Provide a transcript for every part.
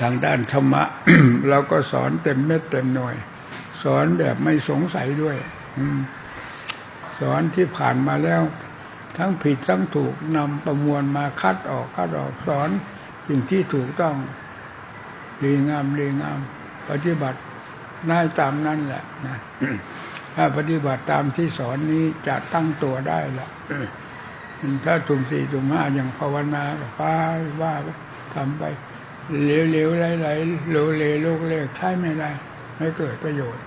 ทางด้านธรรมะเราก็สอนเต็มเม็ดเต็มหน่วย สอนแบบไม่สงสัยด้วยสอนที่ผ่านมาแล้ว ทั้งผิดทั้งถูกนำประมวลมาคัดออกคัดออกสอนสิ่งที่ถูกต้องดีงามดีงาม ปฏิบัติได้ตามนั้นแหละนะถ้าปฏิบัติตามที่สอนนี้จะตั้งตัวได้ละถ้าตุ่มสี่ตุ่มห้าอย่างภาวนาก็ไปว่าทำไป เหลวๆไหลๆโลเลโลกเลกใช้ไม่ได้ ไม่เกิดประโยชน์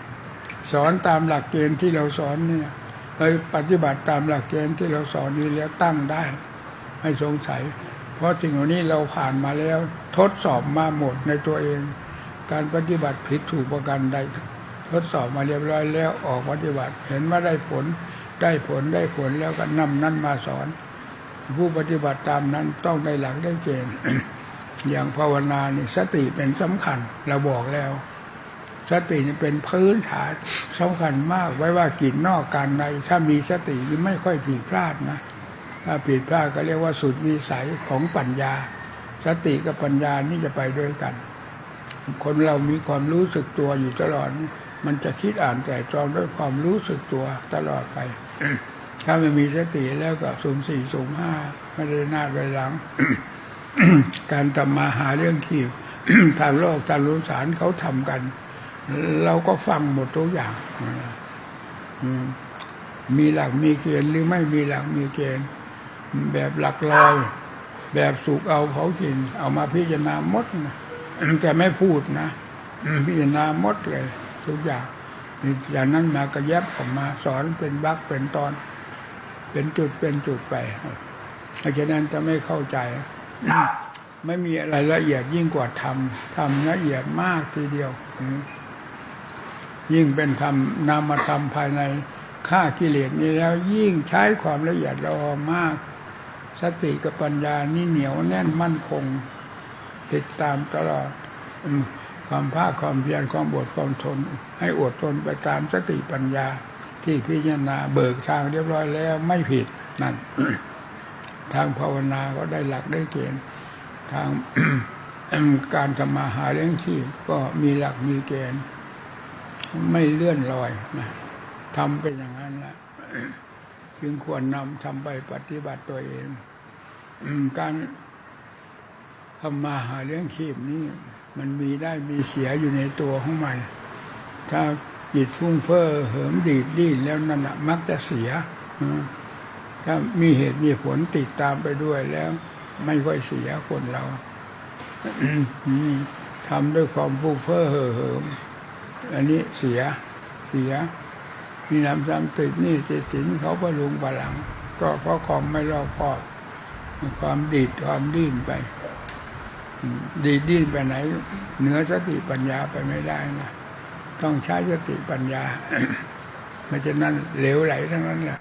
สอนตามหลักเกณฑ์ที่เราสอนเนี่ยไปปฏิบัติตามหลักเกณฑ์ที่เราสอนนี้แล้วตั้งได้ ไม่สงสัย เพราะสิ่งเหล่านี้เราผ่านมาแล้ว ทดสอบมาหมดในตัวเอง การปฏิบัติผิดถูกประกันใดทดสอบมาเรียบร้อยแล้วออกปฏิบัติ เห็นว่าได้ผลได้ผลได้ผลแล้วก็นำนั้นมาสอน ผู้ปฏิบัติตามนั้นต้องได้หลักได้เกณฑ์ อย่างภาวนานี่สติเป็นสำคัญเราบอกแล้ว สตินี่เป็นพื้นฐานสำคัญมากไว้ว่ากิจนอกการใน ถ้ามีสติไม่ค่อยผิดพลาดนะถ้าผิดพลาดก็เรียกว่าสุดวิสัยของปัญญา สติกับปัญญานี่จะไปด้วยกัน คนเรามีความรู้สึกตัวอยู่ตลอด มันจะคิดอ่านแต่ตรองด้วยความรู้สึกตัวตลอดไป ถ้าไม่มีสติแล้วก็สุ่มสี่สุ่มห้าไม่ได้หน้าไปหลัง การทำมาหาเรื่องที่ทางโลกทางรู้สารเขาทำกัน เราก็ฟังหมดทุกอย่างมีหลักมีเกณฑ์หรือไม่มีหลักมีเกณฑ์ แบบหลักลอย แบบสุกเอาเผากิน เอามาพิจารณาหมดนะแต่ไม่พูดนะพิจารณาหมดเลย ทุกอย่างอย่างนั้นมาก็แยบออกมาสอนเป็นบักเป็นตอน เป็นจุดเป็นจุดไปเพราะฉะนั้นจะไม่เข้าใจ ไม่มีอะไรละเอียดยิ่งกว่าธรรมธรรมละเอียดมากทีเดียว ยิ่งเป็นธรรมนามธรรมภายในฆ่ากิเลสนี้แล้วยิ่งใช้ความละเอียดละอมาก สติกับปัญญานี่เหนียวแน่นมั่นคง ติดตามตลอดความภาคความเพียรความอดความทน ให้อดทนไปตามสติปัญญา ที่พิจารณาเบิกทางเรียบร้อยแล้วไม่ผิดนั่นทางภาวนาก็ได้หลักได้เกณฑ์ ทางการทำมาหาเลี้ยงชีพก็มีหลักมีเกณฑ์ไม่เลื่อนลอยนะทำเป็นอย่างนั้นแหละจึงควรนำทำไปปฏิบัติตัวเองการทำมาหาเลี้ยงชีพนี้มันมีได้มีเสียอยู่ในตัวของมัน ถ้าจิตฟุ้งเฟ้อเหิมดีดดิ้นแล้วนั่นมักจะเสียถ้ามีเหตุมีผลติดตามไปด้วยแล้ว ไม่ค่อยเสียคนเราทำด้วยความฟุ้งเฟ้อเห่อเหิมอันนี้เสียเสียมีนำซ้ำติดนี่ติดสินเขาประลุงประหลัง ก็เพราะความไม่รอบคอบความดีดความดิ้นไป ดีดดิ้นไปไหน เหนือสติปัญญาไปไม่ได้นะต้องใช้สติปัญญาไม่ฉะนั้นเหลวไหลทั้งนั้นแหละ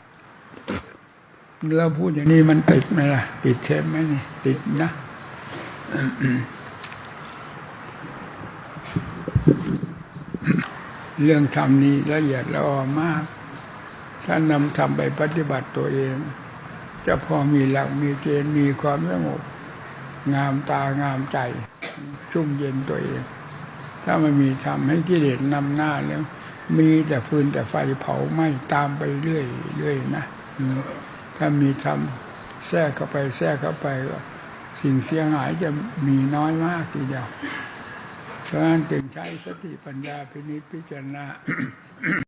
เราพูดอย่างนี้มันติดไหมล่ะ ติดเทมไหมนี่ติดนะเรื่องธรรมนี้ละเอียดละออมาก ถ้านำทำไปปฏิบัติตัวเอง จะพอมีหลักมีเกณฑ์มีความสงบงามตางามใจ ชุ่มเย็นตัวเอง ถ้าไม่มีทำให้กิเลสนำหน้าแล้ว มีแต่ฟืนแต่ไฟเผาไหม้ตามไปเรื่อยเรื่อยนะอืม ถ้ามีทำแทรกเข้าไปแทรกเข้าไปก็สิ่งเสียหายจะมีน้อยมากทีเดียวเพราะฉะนั้นจึงใช้สติปัญญาพินิจพิจารณา